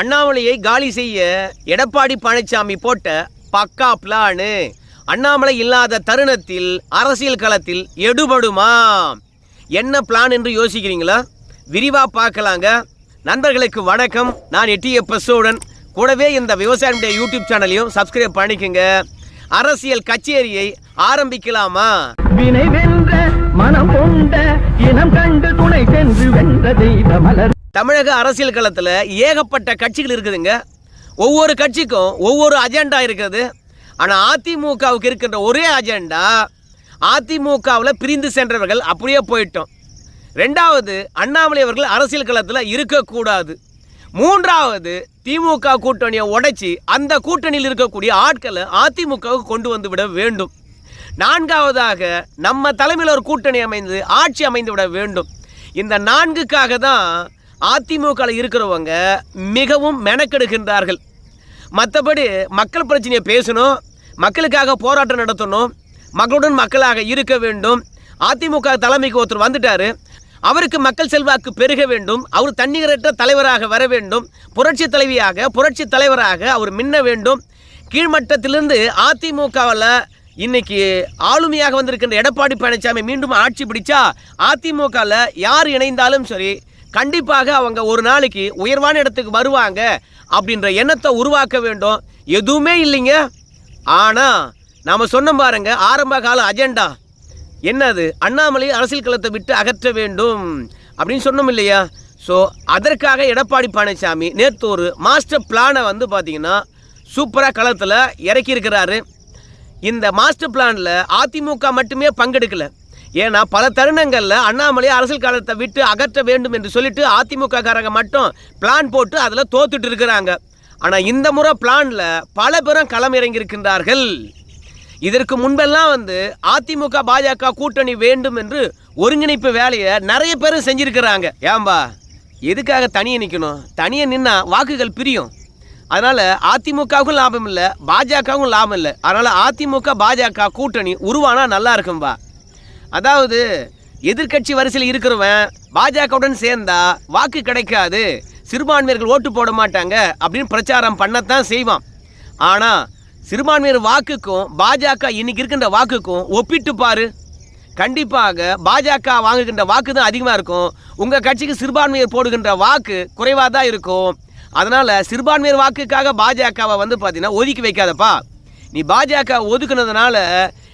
அண்ணாமலையை காலி செய்ய எடப்பாடி பழனிசாமி போட்ட பக்கா பிளானு. அண்ணாமலை இல்லாத தருணத்தில் அரசியல் களத்தில் எடுபடுமா? என்ன பிளான் என்று யோசிக்கிறீங்களா? விரிவா பார்க்கலாங்க. நண்பர்களுக்கு வணக்கம். நான் எட்டிய சோழன். கூடவே இந்த விவசாயியுடைய யூடியூப் சேனலையும் சப்ஸ்கிரைப் பண்ணிக்கோங்க. அரசியல் கச்சேரியை ஆரம்பிக்கலாமா? வினை வென்ற மனம் கொண்ட இனம் கண்டு துணை சென்று வென்ற தெய்வ மலர். தமிழக அரசியல் களத்தில் ஏகப்பட்ட கட்சிகள் இருக்குதுங்க. ஒவ்வொரு கட்சிக்கும் ஒவ்வொரு அஜெண்டா இருக்குது. ஆனால் அதிமுகவுக்கு இருக்கின்ற ஒரே அஜெண்டா அதிமுகவில் பிரிந்து சென்றவர்கள் அப்படியே போயிட்டோம். ரெண்டாவது அண்ணாமலை அவர்கள் அரசியல் களத்தில் இருக்கக்கூடாது. மூன்றாவது திமுக கூட்டணியை உடைச்சி அந்த கூட்டணியில் இருக்கக்கூடிய ஆட்களை அதிமுகவுக்கு கொண்டு வந்து விட வேண்டும். நான்காவதாக நம்ம தலைமையில் ஒரு கூட்டணி அமைந்து ஆட்சி அமைந்து விட வேண்டும். இந்த நான்குக்காக தான் அதிமுகவில் இருக்கிறவங்க மிகவும் மெனக்கெடுகின்றார்கள். மற்றபடி மக்கள் பிரச்சனையை பேசணும் மக்களுக்காக போராட்டம் நடத்தணும் மக்களுடன் மக்களாக இருக்க வேண்டும். அதிமுக தலைமைக்கு ஒருத்தர் வந்துட்டாரு. அவருக்கு மக்கள் செல்வாக்கு பெருக வேண்டும். அவர் தண்ணீரற்ற தலைவராக வர வேண்டும். புரட்சி தலைவியாக புரட்சி தலைவராக அவர் மின்ன வேண்டும். கீழ்மட்டத்திலிருந்து அதிமுகவில் இன்னைக்கு ஆளுமையாக வந்திருக்கின்ற எடப்பாடி பழனிசாமி மீண்டும் ஆட்சி பிடிச்சா அதிமுகவில் யார் இணைந்தாலும் சரி கண்டிப்பாக அவங்க ஒரு நாளைக்கு உயர்வான இடத்துக்கு வருவாங்க அப்படின்ற எண்ணத்தை உருவாக்க வேண்டும். எதுவுமே இல்லைங்க. ஆனால் நாம் சொன்ன பாருங்க ஆரம்ப கால அஜெண்டா என்னது? அண்ணாமலை அரசியல் களத்தை விட்டு அகற்ற வேண்டும் அப்படின்னு சொன்னோம் இல்லையா? ஸோ அதற்காக எடப்பாடி பழனிசாமி நேற்று ஒரு மாஸ்டர் பிளானை வந்து பார்த்தீங்கன்னா சூப்பராக களத்தில் இறக்கியிருக்கிறாரு. இந்த மாஸ்டர் பிளானில் அதிமுக மட்டுமே பங்கெடுக்கலை. ஏன்னா பல தருணங்களில் அண்ணாமலை அரசியல் காலத்தை விட்டு அகற்ற வேண்டும் என்று சொல்லிட்டு அதிமுக காரங்க மட்டும் பிளான் போட்டு அதில் தோத்துட்டு இருக்கிறாங்க. ஆனால் இந்த முறை பிளானில் பல பேரும் களமிறங்கியிருக்கின்றார்கள் இதற்கு முன்பெல்லாம் வந்து அதிமுக பாஜக கூட்டணி வேண்டும் என்று ஒருங்கிணைப்பு வேலையை நிறைய பேர் செஞ்சுருக்கிறாங்க. ஏன்பா? எதுக்காக தனியை நிற்கணும் தனியை நின்னா வாக்குகள் பிரியும். அதனால் அதிமுகவுக்கும் லாபம் இல்லை பாஜகவுக்கும் லாபம் இல்லை. அதனால் அதிமுக பாஜக கூட்டணி உருவானா நல்லா இருக்கும்பா? அதாவது எதிர்க்கட்சி வரிசையில் இருக்கிறவன் பாஜகவுடன் சேர்ந்தா வாக்கு கிடைக்காது சிறுபான்மையர்கள் ஓட்டு போட மாட்டாங்க அப்படின்னு பிரச்சாரம் பண்ணத்தான் செய்வான். ஆனால் சிறுபான்மையர் வாக்குக்கும் பாஜக இன்னைக்கு இருக்கின்ற வாக்குக்கும் ஒப்பிட்டு பாரு. கண்டிப்பாக பாஜக வாங்குகின்ற வாக்கு தான் அதிகமாக இருக்கும். உங்கள் கட்சிக்கு சிறுபான்மையர் போடுகின்ற வாக்கு குறைவாக தான் இருக்கும். அதனால் சிறுபான்மையர் வாக்குக்காக பாஜகவை வந்து பார்த்தீங்கன்னா ஒதுக்கி வைக்காதப்பா. நீ பாஜக ஒதுக்குனதுனால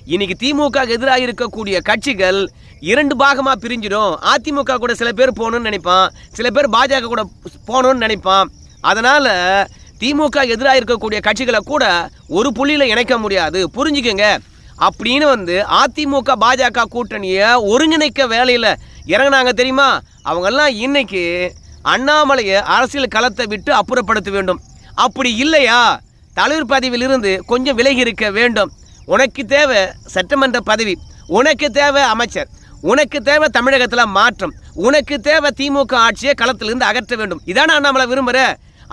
இன்னைக்கு திமுக எதிராக இருக்கக்கூடிய கட்சிகள் இரண்டு பாகமாக பிரிஞ்சிடும். அதிமுக கூட சில பேர் போகணும்னு நினைப்பான். சில பேர் பாஜக கூட போகணும்னு நினைப்பான். அதனால் திமுக எதிராக இருக்கக்கூடிய கட்சிகளை கூட ஒரு புள்ளியில் இணைக்க முடியாது. புரிஞ்சுக்கோங்க. அப்படின்னு வந்து அதிமுக பாஜக கூட்டணியை ஒருங்கிணைக்க வேலையில் இறங்குனாங்க தெரியுமா? அவங்கெல்லாம் இன்னைக்கு அண்ணாமலையை அரசியல் களத்தை விட்டு அப்புறப்படுத்த வேண்டும். அப்படி இல்லையா? தலைவர் பதவியிலிருந்து கொஞ்சம் விலகி இருக்க வேண்டும். உனக்கு தேவை சட்டமன்ற பதவி உனக்கு தேவை அமைச்சர் உனக்கு தேவை தமிழகத்தில் மாற்றம் உனக்கு தேவை திமுக ஆட்சியை களத்திலிருந்து அகற்ற வேண்டும். இதானே அண்ணாமலை விரும்புகிற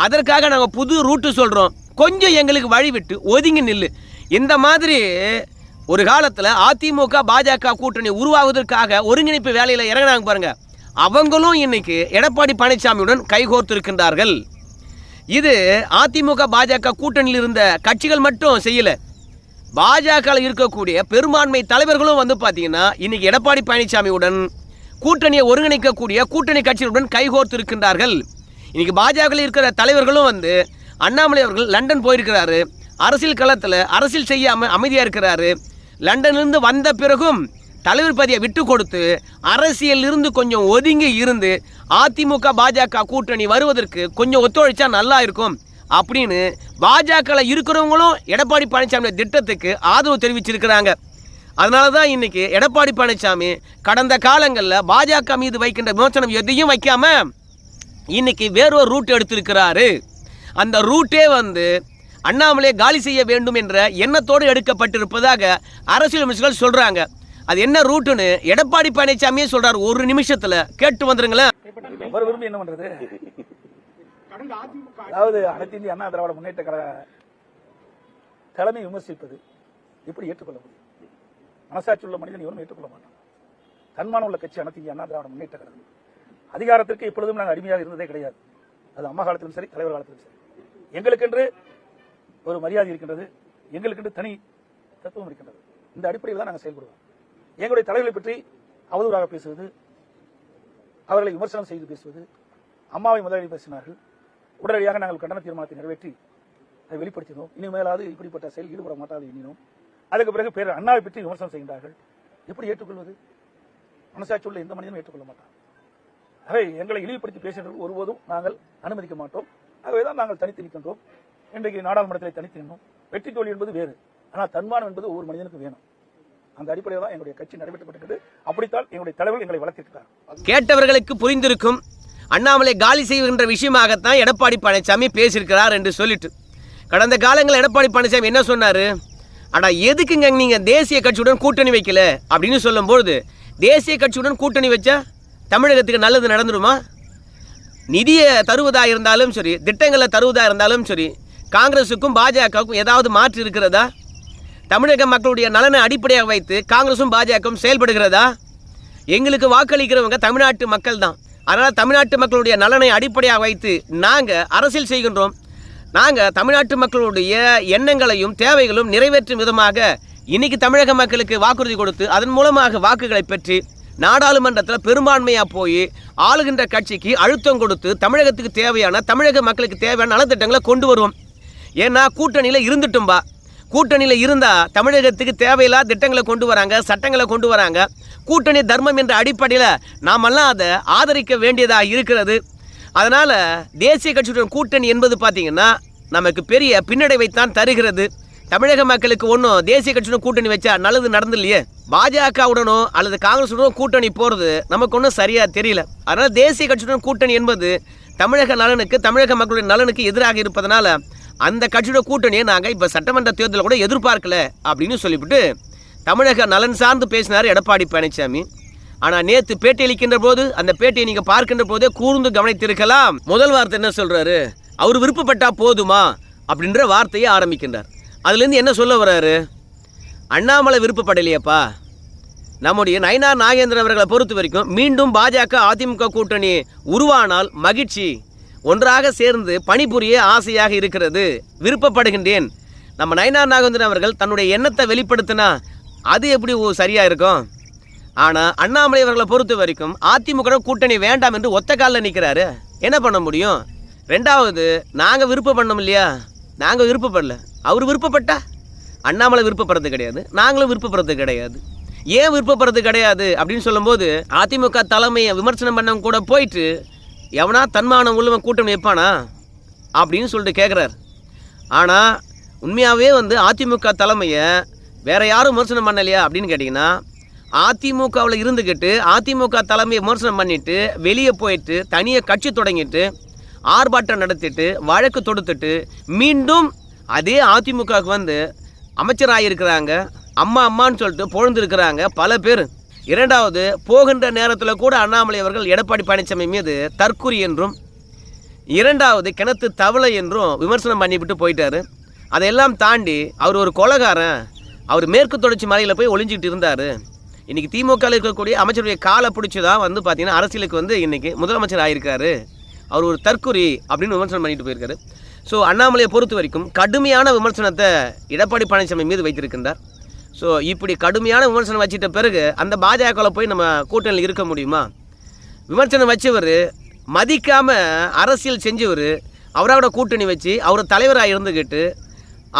அதற்காக நாங்கள் புது ரூட்டு சொல்கிறோம் கொஞ்சம் எங்களுக்கு வழி விட்டு ஒதுங்கி நில்லு. இந்த மாதிரி ஒரு காலத்தில் அதிமுக பாஜக கூட்டணி உருவாவதற்காக ஒருங்கிணைப்பு வேலையில் இறங்கினாங்க பாருங்க. அவங்களும் இன்னைக்கு எடப்பாடி பழனிசாமியுடன் கைகோர்த்து இருக்கின்றார்கள் இது அதிமுக பாஜக கூட்டணியில் இருந்த கட்சிகள் மட்டும் செய்யலை. பாஜக இருக்கக்கூடிய பெரும்பான்மை தலைவர்களும் வந்து பார்த்தீங்கன்னா இன்னைக்கு எடப்பாடி பழனிசாமியுடன் கூட்டணியை ஒருங்கிணைக்கக்கூடிய கூட்டணி கட்சிகளுடன் கைகோர்த்து இருக்கின்றார்கள் இன்னைக்கு பாஜக இருக்கிற தலைவர்களும் வந்து அண்ணாமலை அவர்கள் லண்டன் போயிருக்கிறாரு. அரசியல் களத்தில் அரசியல் செய்யாமல் அமைதியாக இருக்கிறாரு. லண்டனிலிருந்து வந்த பிறகும் தலைவர் பதவியை விட்டு கொடுத்து அரசியலில் இருந்து கொஞ்சம் ஒதுங்கி இருந்து அதிமுக பாஜக கூட்டணி வருவதற்கு கொஞ்சம் ஒத்துழைச்சா நல்லா இருக்கும். அப்படின்னு பாஜகவில் இருக்கிறவங்களும் எடப்பாடி பழனிசாமி திட்டத்துக்கு ஆதரவு தெரிவிச்சிருக்கிறாங்க. அதனால தான் இன்றைக்கி எடப்பாடி பழனிசாமி கடந்த காலங்களில் பாஜக மீது வைக்கின்ற விமர்சனம் எதையும் வைக்காம இன்னைக்கு வேறொரு ரூட் எடுத்திருக்கிறாரு. அந்த ரூட்டே வந்து அண்ணாமலை காலி செய்ய வேண்டும் என்ற எண்ணத்தோடு எடுக்கப்பட்டிருப்பதாக அரசியல் அமைச்சர்கள் சொல்கிறாங்க அது என்ன ரூட்டுன்னு எடப்பாடி பழனிசாமியே சொல்கிறார் ஒரு நிமிஷத்தில் கேட்டு வந்துருங்களேன் அவர் விரும்பி என்ன பண்றது அதாவது அனைத்து இந்திய அண்ணா திராவிட முன்னேற்ற கழக தலைமை விமர்சிப்பது எப்படி ஏற்றுக்கொள்ள முடியும்? மனசாட்சி உள்ள மனிதன் இவரும் ஏற்றுக்கொள்ள மாட்டான். தன்மானம் உள்ள கட்சி அனைத்து இந்திய அண்ணா திராவிட முன்னேற்ற கழகம். அதிகாரத்திற்கு எப்பொழுதும் நாங்கள் அடிமையாக இருந்ததே கிடையாது. அது அம்மா காலத்திலும் சரி தலைவர் காலத்திலும் சரி. எங்களுக்கென்று ஒரு மரியாதை இருக்கின்றது. எங்களுக்கென்று தனி தத்துவம் இருக்கின்றது. இந்த அடிப்படையில் தான் நாங்கள் செயல்படுவோம். எங்களுடைய தலைவர்களை பற்றி அவதூறாக பேசுவது அவர்களை விமர்சனம் செய்து பேசுவது அம்மாவை முதலில் பேசினார்கள். உடனடியாக நாங்கள் கண்டன தீர்மானத்தை நிறைவேற்றி அதை வெளிப்படுத்தினோம். இனிமேலாவது இப்படிப்பட்ட செயல் ஈடுபட மாட்டாது எண்ணினோம் அதுக்கு பிறகு பேர் அண்ணாவை பற்றி விமர்சனம் செய்கின்றார்கள். எப்படி ஏற்றுக்கொள்வது? மனசாட்சி உள்ள எந்த மனிதனும் ஏற்றுக்கொள்ள மாட்டான். அவை எங்களை இழிவுபடுத்தி பேசுகிறவர்கள் ஒருபோதும் நாங்கள் அனுமதிக்க மாட்டோம். ஆகவேதான் நாங்கள் தனித்து நிற்கின்றோம். இன்றைக்கு நாடாளுமன்றத்தில் தனித்து நின்றோம். வெற்றி தோல்வி என்பது வேறு. ஆனால் தன்மானம் என்பது ஒவ்வொரு மனிதனுக்கும் வேணும். அந்த அடிப்படையில் தான் எங்களுடைய கட்சி நடைபெற்றப்பட்டது அப்படித்தான் எங்களுடைய தலைவர் எங்களை வளர்த்திருக்கிறார் கேட்டவர்களுக்கு புரிந்திருக்கும் அண்ணாமலை காலி செய்கின்ற விஷயமாகத்தான் எடப்பாடி பழனிசாமி பேசியிருக்கிறார் என்று சொல்லிட்டு. கடந்த காலங்களில் எடப்பாடி பழனிசாமி என்ன சொன்னார்? ஆனால் எதுக்குங்க நீங்கள் தேசிய கட்சியுடன் கூட்டணி வைக்கல? அப்படின்னு சொல்லும்பொழுது தேசிய கட்சியுடன் கூட்டணி வச்சா தமிழகத்துக்கு நல்லது நடந்துடுமா நிதியை தருவதாக இருந்தாலும் சரி திட்டங்களை தருவதாக இருந்தாலும் சரி காங்கிரஸுக்கும் பாஜகவுக்கும் ஏதாவது மாற்று இருக்கிறதா? தமிழக மக்களுடைய நலனை அடிப்படையாக வைத்து காங்கிரஸும் பாஜகவும் செயல்படுகிறதா? எங்களுக்கு வாக்களிக்கிறவங்க தமிழ்நாட்டு மக்கள் தான் அதனால் தமிழ்நாட்டு மக்களுடைய நலனை அடிப்படையாக வைத்து நாங்கள் அரசியல் செய்கின்றோம். நாங்கள் தமிழ்நாட்டு மக்களுடைய எண்ணங்களையும் தேவைகளும் நிறைவேற்றும் விதமாக இன்னைக்கு தமிழக மக்களுக்கு வாக்குறுதி கொடுத்து அதன் மூலமாக வாக்குகளை பெற்று நாடாளுமன்றத்தில் பெரும்பான்மையாக போய் ஆளுகின்ற கட்சிக்கு அழுத்தம் கொடுத்து தமிழகத்துக்கு தேவையான தமிழக மக்களுக்கு தேவையான நலத்திட்டங்களை கொண்டு வருவோம். ஏன்னா கூட்டணியில் இருந்துட்டும்பா கூட்டணியில் இருந்தால் தமிழகத்துக்கு தேவையில்லாத திட்டங்களை கொண்டு வராங்க சட்டங்களை கொண்டு வராங்க. கூட்டணி தர்மம் என்ற அடிப்படையில் நாமெல்லாம் அதை ஆதரிக்க வேண்டியதாக இருக்கிறது. அதனால் தேசிய கட்சியுடன் கூட்டணி என்பது பார்த்திங்கன்னா நமக்கு பெரிய பின்னடைவைத்தான் தருகிறது. தமிழக மக்களுக்கு ஒன்றும் தேசிய கட்சியுடன் கூட்டணி வச்சா நல்லது நடந்து இல்லையே பாஜகவுடனோ அல்லது காங்கிரஸுடனோ கூட்டணி போகிறது நமக்கு ஒன்றும் சரியாக தெரியல. அதனால் தேசிய கட்சியுடன் கூட்டணி என்பது தமிழக நலனுக்கு தமிழக மக்களுடைய நலனுக்கு எதிராக இருப்பதனால அந்த கட்சியோட கூட்டணியை நாங்கள் இப்போ சட்டமன்ற தேர்தலில் கூட எதிர்பார்க்கல அப்படின்னு சொல்லிவிட்டு தமிழக நலன் சார்ந்து பேசினார் எடப்பாடி பழனிசாமி ஆனால் நேற்று பேட்டியளிக்கின்ற போது அந்த பேட்டியை நீங்கள் பார்க்கின்ற போதே கூர்ந்து கவனித்திருக்கலாம். முதல் வார்த்தை என்ன சொல்கிறாரு அவர் விருப்பப்பட்டா போதுமா? அப்படின்ற வார்த்தையை ஆரம்பிக்கின்றார். அதுலேருந்து என்ன சொல்ல வர்றாரு? அண்ணாமலை விருப்பப்படலையேப்பா. நம்முடைய நயனார் நாகேந்திரன் அவர்களை பொறுத்த வரைக்கும் மீண்டும் பாஜக அதிமுக கூட்டணி உருவானால் மகிழ்ச்சி. ஒன்றாக சேர்ந்து பணிபுரிய ஆசையாக இருக்கிறது. விருப்பப்படுகின்றேன். நம்ம நயனார் நாகேந்திரன் அவர்கள் தன்னுடைய எண்ணத்தை வெளிப்படுத்தினா அது எப்படி ஓ- இருக்கும்? ஆனால் அண்ணாமலை அவர்களை பொறுத்த வரைக்கும் அதிமுக கூட்டணி வேண்டாம் என்று ஒத்த காலில் நிற்கிறாரு என்ன பண்ண முடியும்? ரெண்டாவது நாங்கள் விருப்பம் பண்ணோம் இல்லையா? நாங்கள் விருப்பப்படல. அவர் விருப்பப்பட்டா? அண்ணாமலை விருப்பப்படுறது கிடையாது. நாங்களும் விருப்பப்படுறது கிடையாது. ஏன் விருப்பப்படுறது கிடையாது? அப்படின்னு சொல்லும்போது அதிமுக தலைமையை விமர்சனம் பண்ணவங்க கூட போயிட்டு எவனா தன்மானம் உள்ளவன் கூட்டணி வைப்பானா அப்படின்னு சொல்லிட்டு கேட்குறாரு ஆனால் உண்மையாகவே வந்து அதிமுக தலைமையை வேற யாரும் விமர்சனம் பண்ணலையா அப்படின்னு கேட்டிங்கன்னா அதிமுகவில் இருந்துக்கிட்டு அதிமுக தலைமையை விமர்சனம் பண்ணிட்டு வெளியே போயிட்டு தனியாக கட்சி தொடங்கிட்டு ஆர்ப்பாட்டம் நடத்திட்டு வழக்கு தொடுத்துட்டு மீண்டும் அதே அதிமுகவுக்கு வந்து அமைச்சராக இருக்கிறாங்க அம்மா அம்மான்னு சொல்லிட்டு பொழுந்திருக்கிறாங்க பல பேர். இரண்டாவது போகின்ற நேரத்தில் கூட அண்ணாமலை அவர்கள் எடப்பாடி பழனிசாமி மீது தற்குறி என்றும் இரண்டாவது கிணத்து தவளை என்றும் விமர்சனம் பண்ணிவிட்டு போயிட்டார். அதையெல்லாம் தாண்டி அவர் ஒரு கொலகாரன். அவர் மேற்கு தொடர்ச்சி மலையில் போய் ஒளிஞ்சிக்கிட்டு இருந்தார். இன்றைக்கி திமுகவில் இருக்கக்கூடிய அமைச்சருடைய காலை பிடிச்சி தான் வந்து பார்த்திங்கன்னா அரசியலுக்கு வந்து இன்றைக்கி முதலமைச்சர் ஆகியிருக்காரு அவர் ஒரு தற்குறி அப்படின்னு விமர்சனம் பண்ணிட்டு போயிருக்காரு. ஸோ அண்ணாமலையை பொறுத்த வரைக்கும் கடுமையான விமர்சனத்தை எடப்பாடி பழனிசாமி மீது வைத்திருக்கின்றார். ஸோ இப்படி கடுமையான விமர்சனம் வச்சிட்ட பிறகு அந்த பாஜகவில் போய் நம்ம கூட்டணியில் இருக்க முடியுமா? விமர்சனம் வச்சவர் மதிக்காமல் அரசியல் செஞ்சவர் அவரோட கூட்டணி வச்சு அவர் தலைவராக இருந்துக்கிட்டு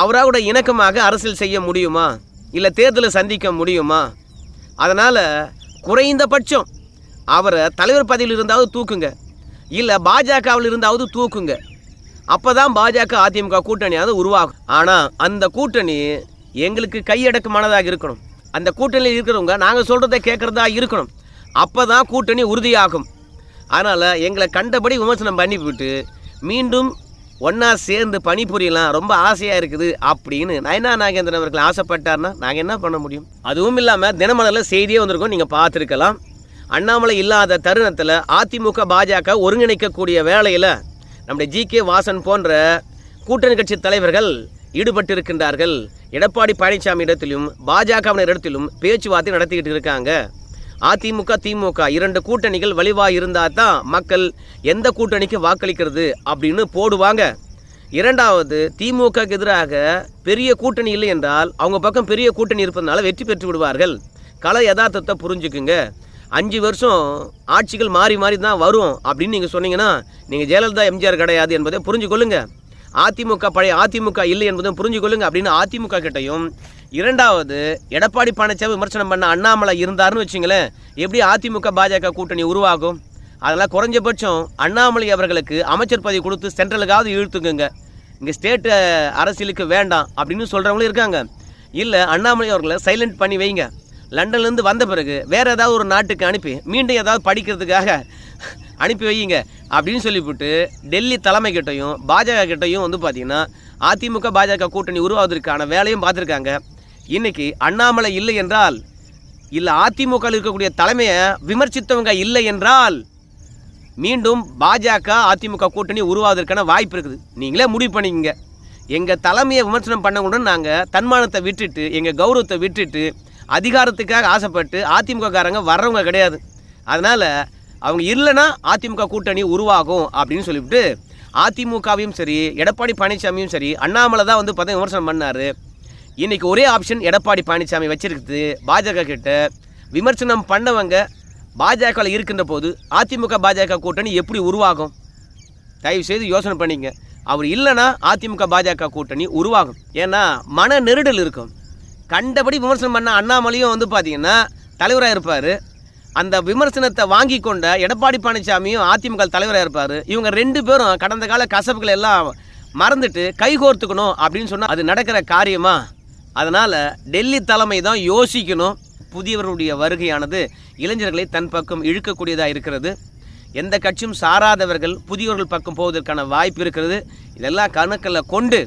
அவரோட இணக்கமாக அரசியல் செய்ய முடியுமா? இல்லை தேர்தலை சந்திக்க முடியுமா? அதனால் குறைந்தபட்சம் அவரை தலைவர் பதவியில் இருந்தாவது தூக்குங்க. இல்லை பாஜகவில் இருந்தாவது தூக்குங்க. அப்போ தான் பாஜக அதிமுக கூட்டணியாவது உருவாகும். ஆனால் அந்த கூட்டணி எங்களுக்கு கையடக்கமானதாக இருக்கணும். அந்த கூட்டணியில் இருக்கிறவங்க நாங்கள் சொல்கிறத கேட்குறதா இருக்கணும். அப்போ தான் கூட்டணி உறுதியாகும். அதனால் எங்களை கண்டபடி விமர்சனம் பண்ணிவிட்டு மீண்டும் ஒன்றா சேர்ந்து பணிபுரியலாம் ரொம்ப ஆசையாக இருக்குது அப்படின்னு நயனா நாகேந்திரன் அவர்கள் ஆசைப்பட்டார்னா நாங்கள் என்ன பண்ண முடியும்? அதுவும் இல்லாமல் தினமலரில் செய்தியே வந்திருக்கோம் நீங்கள் பார்த்துருக்கலாம். அண்ணாமலை இல்லாத தருணத்தில் அதிமுக பாஜக ஒருங்கிணைக்கக்கூடிய வேலையில் நம்முடைய ஜி கே வாசன் போன்ற கூட்டணி கட்சி தலைவர்கள் ஈடுபட்டிருக்கின்றார்கள். எடப்பாடி பழனிசாமி இடத்திலும் பாஜகவினர் இடத்திலும் பேச்சுவார்த்தை நடத்திக்கிட்டு இருக்காங்க. அதிமுக திமுக இரண்டு கூட்டணிகள் வலிவாக இருந்தால் தான் மக்கள் எந்த கூட்டணிக்கு வாக்களிக்கிறது அப்படின்னு போடுவாங்க. இரண்டாவது திமுகக்கு எதிராக பெரிய கூட்டணி இல்லை என்றால் அவங்க பக்கம் பெரிய கூட்டணி இருப்பதனால வெற்றி பெற்று விடுவார்கள். கல யதார்த்தத்தை புரிஞ்சுக்குங்க. அஞ்சு வருஷம் ஆட்சிகள் மாறி மாறி தான் வரும் அப்படின்னு நீங்கள் சொன்னீங்கன்னா நீங்கள் ஜெயலலிதா எம்ஜிஆர் கிடையாது என்பதை புரிஞ்சு அதிமுக பழைய அதிமுக இல்லை என்பதும் புரிஞ்சுக்கொள்ளுங்க அப்படின்னு அதிமுக கிட்டையும். இரண்டாவது எடப்பாடி பழனிசாமி விமர்சனம் பண்ண அண்ணாமலை இருந்தாருன்னு வச்சுங்களேன் எப்படி அதிமுக பாஜக கூட்டணி உருவாகும்? அதெல்லாம் குறைஞ்சபட்சம் அண்ணாமலை அவர்களுக்கு அமைச்சர் பதவி கொடுத்து சென்ட்ரலுக்காவது இழுத்துக்குங்க. இங்கே ஸ்டேட் அரசியலுக்கு வேண்டாம் அப்படின்னு சொல்கிறவங்களும் இருக்காங்க. இல்லை அண்ணாமலை அவர்களை சைலண்ட் பண்ணி வைங்க. லண்டன்லேருந்து வந்த பிறகு வேறு ஏதாவது ஒரு நாட்டுக்கு அனுப்பி மீண்டும் ஏதாவது படிக்கிறதுக்காக அனுப்பி வையுங்க. அப்படின்னு சொல்லிவிட்டு டெல்லி தலைமை கிட்டையும் பாஜக கிட்டையும் வந்து பார்த்திங்கன்னா அதிமுக பாஜக கூட்டணி உருவாவதற்கான வேலையும் பார்த்துருக்காங்க. இன்றைக்கி அண்ணாமலை இல்லை என்றால் இல்லை அதிமுகவில் இருக்கக்கூடிய தலைமையை விமர்சித்தவங்க இல்லை என்றால் மீண்டும் பாஜக அதிமுக கூட்டணி உருவாவதற்கான வாய்ப்பு இருக்குது. நீங்களே முடிவு பண்ணிக்கங்க. எங்கள் தலைமையை விமர்சனம் பண்ணவுடன் நாங்கள் தன்மானத்தை விட்டுட்டு எங்கள் கௌரவத்தை விட்டுட்டு அதிகாரத்துக்காக ஆசைப்பட்டு அதிமுக காரங்க வர்றவங்க கிடையாது. அதனால் அவங்க இல்லைன்னா அதிமுக கூட்டணி உருவாகும் அப்படின்னு சொல்லிவிட்டு அதிமுகவையும் சரி எடப்பாடி பழனிசாமியும் சரி அண்ணாமலை தான் வந்து பார்த்தா விமர்சனம் பண்ணார். இன்றைக்கி ஒரே ஆப்ஷன் எடப்பாடி பழனிசாமி வச்சிருக்குது. பாஜக கிட்ட விமர்சனம் பண்ணவங்க பாஜகவில் இருக்கின்ற போது அதிமுக பாஜக கூட்டணி எப்படி உருவாகும்? தயவு செய்து யோசனை பண்ணிங்க அவர் இல்லைன்னா அதிமுக பாஜக கூட்டணி உருவாகும். ஏன்னா மன நெருடல் இருக்கும். கண்டபடி விமர்சனம் பண்ண அண்ணாமலையும் வந்து பார்த்தீங்கன்னா தலைவராக இருப்பார். அந்த விமர்சனத்தை வாங்கி கொண்ட எடப்பாடி பழனிசாமியும் அதிமுக தலைவராக இருப்பார். இவங்க ரெண்டு பேரும் கடந்த கால கசப்புகள் எல்லாம் மறந்துட்டு கைகோர்த்துக்கணும் அப்படின்னு சொன்னால் அது நடக்கிற காரியமா? அதனால் டெல்லி தலைமை தான் யோசிக்கணும். புதியவருடைய வருகையானது இளைஞர்களை தன் பக்கம் இழுக்கக்கூடியதாக இருக்கிறது. எந்த கட்சியும் சாராதவர்கள் புதியவர்கள் பக்கம் போவதற்கான வாய்ப்பு இருக்கிறது. இதெல்லாம் கணக்கில் கொண்டு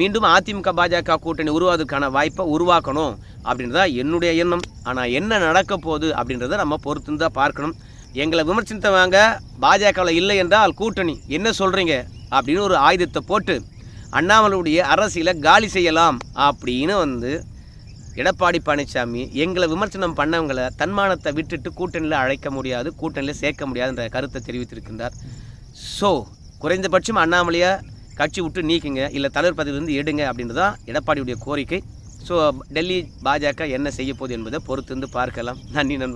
மீண்டும் அதிமுக பாஜக கூட்டணி உருவாவதற்கான வாய்ப்பை உருவாக்கணும். அப்படின்றதா என்னுடைய எண்ணம். ஆனால் என்ன நடக்க போகுது அப்படின்றத நம்ம பொறுத்துன்னு தான் பார்க்கணும். எங்களை விமர்சித்தவங்க பாஜகவில் இல்லை என்றால் கூட்டணி. என்ன சொல்கிறீங்க அப்படின்னு ஒரு ஆயுதத்தை போட்டு அண்ணாமலையுடைய அரசியலை காலி செய்யலாம் அப்படின்னு வந்து எடப்பாடி பழனிசாமி எங்களை விமர்சனம் பண்ணவங்களை தன்மானத்தை விட்டுட்டு கூட்டணியில் அழைக்க முடியாது கூட்டணியில் சேர்க்க முடியாதுன்ற கருத்தை தெரிவித்திருக்கின்றார். ஸோ குறைந்தபட்சம் அண்ணாமலையை கட்சி விட்டு நீக்குங்க இல்லை தலைவர் பதவியிலிருந்து எடுங்க அப்படின்றது தான் எடப்பாடியுடைய கோரிக்கை. ஸோ டெல்லி பாஜக என்ன செய்ய போகுது என்பதை பொறுத்திருந்து பார்க்கலாம். நன்றி நண்பர்